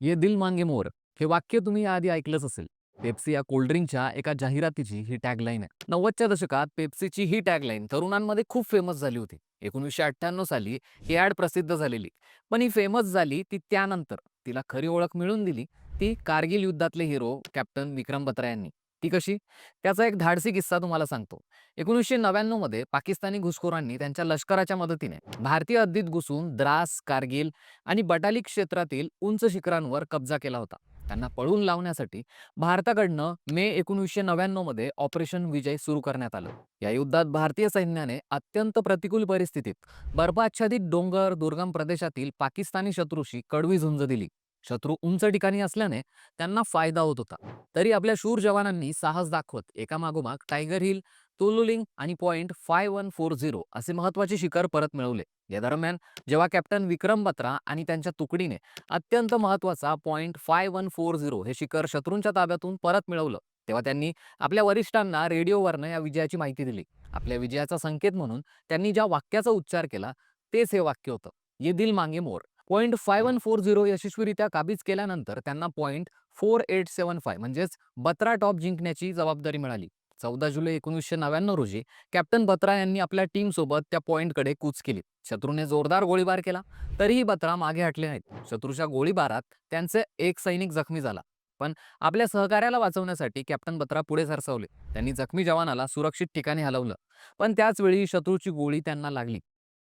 ये दिल मांगे मोर. हे वाक्य तुम्ही आधी ऐकलंच असेल. पेप्सी या कोल्ड्रिंकच्या एका जाहिरातीची ही टॅगलाईन आहे. नव्वदच्या दशकात पेप्सीची ही टॅगलाईन तरुणांमध्ये खूप फेमस झाली होती. एकोणीसशे अठ्ठ्याण्णव साली ही ॲड प्रसिद्ध झालेली. पण ही फेमस झाली ती त्यानंतर. तिला खरी ओळख मिळून दिली ती कारगिल युद्धातले हिरो कॅप्टन विक्रम बत्रा यांनी. ती कशी? त्याचा एक धाडसी किस्सा तुम्हाला सांगतो. एकोणीसशे नव्याण्णवमध्ये पाकिस्तानी घुसखोरांनी त्यांच्या लष्कराच्या मदतीने भारतीय हद्दीत घुसून द्रास कारगिल आणि बटाली क्षेत्रातील उंच शिखरांवर कब्जा केला होता. त्यांना पळून लावण्यासाठी भारताकडनं मे एकोणीसशे नव्याण्णवमध्ये ऑपरेशन विजय सुरू करण्यात आलं. या युद्धात भारतीय सैन्याने अत्यंत प्रतिकूल परिस्थितीत बर्फाच्छादित डोंगर दुर्गम प्रदेशातील पाकिस्तानी शत्रूशी कडवी झुंज दिली. शत्रू उंच ठिकाणी असल्याने त्यांना फायदा होत होता. तरी आपल्या शूर जवानांनी साहस दाखवत एकामागोमाग टायगर हिल तुलुलिंग आणि point five one four zero असे महत्त्वाचे शिखर परत मिळवले. या दरम्यान जेव्हा कॅप्टन विक्रम बत्रा आणि त्यांच्या तुकडीने अत्यंत महत्त्वाचा point five one four zero हे शिखर शत्रूंच्या ताब्यातून परत मिळवलं तेव्हा त्यांनी आपल्या वरिष्ठांना रेडिओवरनं या विजयाची माहिती दिली. आपल्या विजयाचा संकेत म्हणून त्यांनी ज्या वाक्याचा उच्चार केला तेच हे वाक्य होतं ये दिल मांगे more. Point five one four zero यशस्वीरित्या काबीज केल्यानंतर त्यांना point four eight seven five म्हणजेच बत्रा टॉप जिंकण्याची जबाबदारी मिळाली. चौदा जुलै एकोणीसशे नव्याण्णव रोजी कॅप्टन बत्रा यांनी आपल्या टीमसोबत त्या पॉईंटकडे कूच केली. शत्रूने जोरदार गोळीबार केला तरीही बत्रा मागे हटले नाहीत. शत्रूच्या गोळीबारात त्यांचे एक सैनिक जखमी झाला. पण आपल्या सहकार्याला वाचवण्यासाठी कॅप्टन बत्रा पुढे सरसावले. त्यांनी जखमी जवानाला सुरक्षित ठिकाणी हलवलं. पण त्याच वेळी शत्रूची गोळी त्यांना लागली.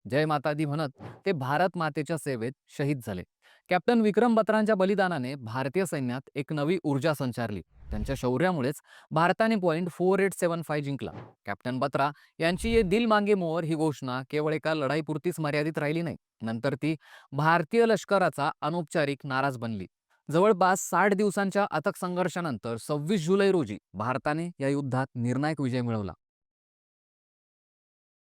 जय माता दी म्हणत ते भारत मातेच्या सेवेत शहीद झाले. कॅप्टन विक्रम बत्रांच्या बलिदानाने भारतीय सैन्यात एक नवी ऊर्जा संचारली. त्यांच्या शौर्यामुळेच भारताने point four eight seven five जिंकला. कॅप्टन बत्रा यांची ये दिल मांगे मोहर ही घोषणा केवळ एका लढाईपुरतीच मर्यादित राहिली नाही. नंतर ती भारतीय लष्कराचा अनौपचारिक नाराज बनली. जवळपास साठ दिवसांच्या अथक संघर्षानंतर सव्वीस जुलै रोजी भारताने या युद्धात निर्णायक विजय मिळवला.